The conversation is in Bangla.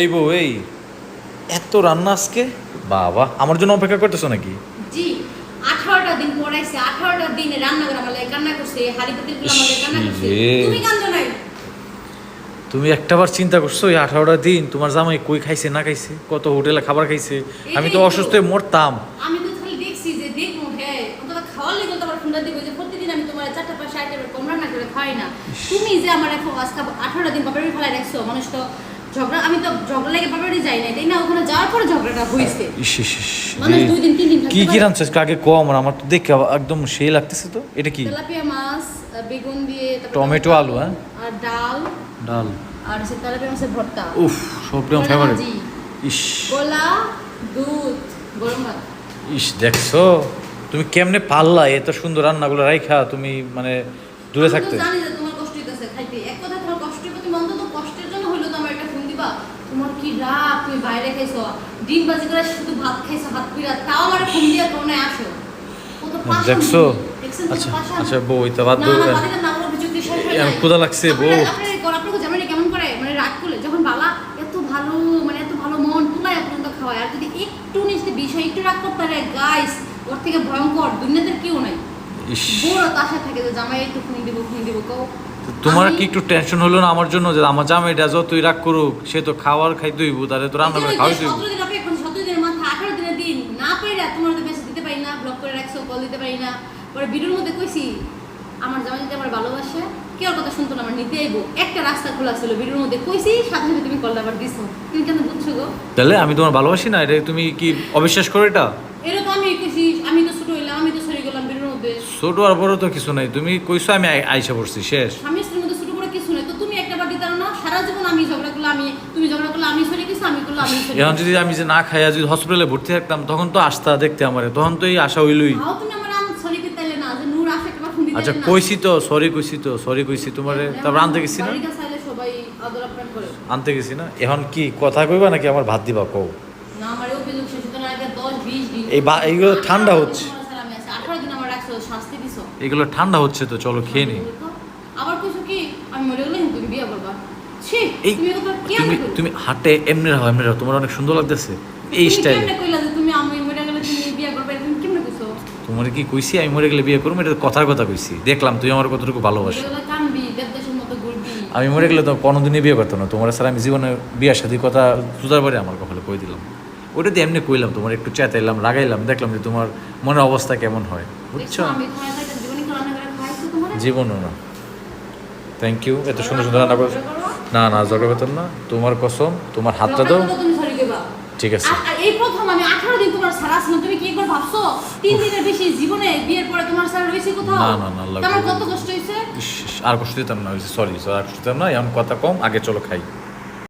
এই বউ এই। এত রান্না আজকে? বাবা। আমার জন্য অপেক্ষা করতেছো নাকি? জি আঠারোটা দিন পড়াইছে আঠারোটা দিন রান্না করে আমার কান্না করছে হাড়ি পাতিল আমার কান্না করছে। তুমি কান্দো নাই? তুমি একটাবার চিন্তা করছ এই আঠারোটা দিন তোমার জামাই কই খাইছে না খাইছে কত হোটেলে খাবার খাইছে? আমি তো অসুস্থ হয়ে মরতাম। আমি তো খালি দেখছি যে দেখব হ্যাঁ অন্তত খাওয়ার লেগে তো আমার ফোনটা দিব যে প্রতিদিন আমি তোমার চারটা পাঁচটা আইটেমের কম রান্না করে খাই না। তুমি যে আমার এখন আজকে আঠারোটা দিন বাপের ফেলাই রাখছো মানুষ তো ঝগড়া আমি তো ঝগড়া লেগে বাপের যাই নাই তাই না? ওখানে যাওয়ার পরে ঝগড়াটা হয়েছে। রে। দুই দিন তিন দিন কি কি। রাঁধছো আগে কম? আর আমার তো দেখে একদম সেই লাগতেছে তো। এটা কি? তেলাপিয়া মাছ বেগুন দিয়ে তারপর টমেটো, আলু, হ্যাঁ? আর ডাল। ডাল। আর সে তেলাপিয়া মাছের ভর্তা। উফ কলা ফেভারিট ইস। গোলা দুধ গরম ভাত। ইস দেখছ? তুমি কেমনে পারলা এত সুন্দর রান্নাগুলো রাইখা তুমি মানে দূরে থাকতে। জানি যে তোমার কষ্ট হইতেছে খাইতে। এক কথা তোমার মন তো কষ্টের জন্য হইল তো আমার একটা ফোন দিবা তোমার কি রাগ? তুমি বাইরে খাইছো? ডিম বাজি করে শুধু ভাত খাইছো ভাত পিরা তাও আমার ফোন দিয়ে তোমরা আসো। দেখছ? আচ্ছা আচ্ছা বউ এটা বাদ দাও লাগছে, বউ। কেমন করে? মানে রাগ করলে, যখন বালা এত ভালো, মানে এত ভালো মন পর্যন্ত খাওয়ায়, আর যদি একটু নিচে বিষয় একটু রাগ করতে পারে, guys, ওর থেকে ভয়ঙ্কর দুনিয়াতে কেউ নাই। ইস। বড় তাসা থাকে যে জামাই একটু ফোন দিব ফোন দিব কও। তোমার কি একটু টেনশন হলো না আমার জন্য যে আমার জামাইটা যতই রাগ করুক সে তো খাওয়ার খাইতে হইব তারে তো রান্না করে দিনের দিন না পাইরা তোমার তো দিতে পারি না ব্লক করে রাখছো কল দিতে পারি না। পরে ভিডিওর মধ্যে কইছি আমার জামাই যদি আমার ভালোবাসে কেউ কথা শুনতো না আমার নিতে আইবো। একটা রাস্তা খোলা ছিল ভিডিওর মধ্যে কইছি সাথে সাথে তুমি কল আবার দিছো। তুমি কেন বুঝছ গো? তাহলে আমি তোমার ভালোবাসি না এটা তুমি কি অবিশ্বাস করো এটা এরকম আমি কইছি আমি তো ছোট হইলাম আমি তো সরে গেলাম ভিডিওর মধ্যে ছোট আর বড় তো কিছু নাই। তুমি কইছো আমি আইসা পড়ছি শেষ। স্বামী স্ত্রীর মধ্যে ছোট বড় কিছু নেই। তো তুমি একটা বার দিতে না সারা জীবন আমি ঝগড়া করলে আমি তুমি ঝগড়া করলে আমি সরে গেছি আমি করলে আমি সরে এখন যদি আমি যে না খাইয়া যদি হসপিটালে ভর্তি থাকতাম তখন তো আসতা দেখতে আমারে তখন তো এই আশা হইলই। তুমি আমার আম সরি করতে এলে না যে নূর আসে একটা ফোন দিতে আচ্ছা কইছি তো সরি কইছি তো সরি কইছি তোমারে তারপর আনতে গেছি না? বাড়ির কাছে আইলে সবাই আদর আপ্যায়ন করে। আনতে গেছি না? এখন কি কথা কইবা নাকি আমার ভাত দিবা কও? না আমার এই অভিযোগ শেষ হতে না আগে দশ বিশ দিন। এই বা- এইগুলো ঠান্ডা হচ্ছে। দিন তোমার সাথে আমি আছি, আঠারো দিন আমার রাখছো শাস্তি দিছো? এগুলো ঠান্ডা হচ্ছে তো চলো খেয়ে নি আবার কইছো কি আমি মরে গেলে তুমি বিয়ে করবা। তুমি হাটে এমনি রাখো এমনি রাখো তোমার অনেক সুন্দর লাগতেছে। এই স্টাইল কেমনে কইলা যে তুমি আমি মরে গেলে তুমি বিয়ে করবে তুমি কেমনে কইছো? তোমার কি কইছি আমি মরে গেলে বিয়ে করব এটা কথার কথা কইছি। দেখলাম তুই আমার কতটুকু ভালোবাসি। আমি মরে গেলে তো কোনোদিনই বিয়ে করতাম না তোমার স্যার আমি জীবনে বিয়ের সাথে কথা সুতার পরে আমার কপালে কই দিলাম। ওটা দিয়ে এমনি কইলাম তোমার একটু চেতাইলাম লাগাইলাম দেখলাম যে তোমার মনের অবস্থা কেমন হয়। বুঝছ? করে করে জীবনও না। থ্যাংক ইউ এত সুন্দর সুন্দর রান্না করছ না না জগা বেতন না। তোমার কসম তোমার হাতটা দাও। ঠিক আছে। এই প্রথম আমি আঠারো দিন তোমার সারা তুমি কি একবার ভাবছ? তিন দিনের বেশি জীবনে বিয়ের পরে তোমার সারা কোথাও? না, না, না, আল্লাহ তোমার কত কষ্ট আর কষ্ট দিতাম না সরি আর কষ্ট দিতাম না এমন কথা কম আগে চলো খাই।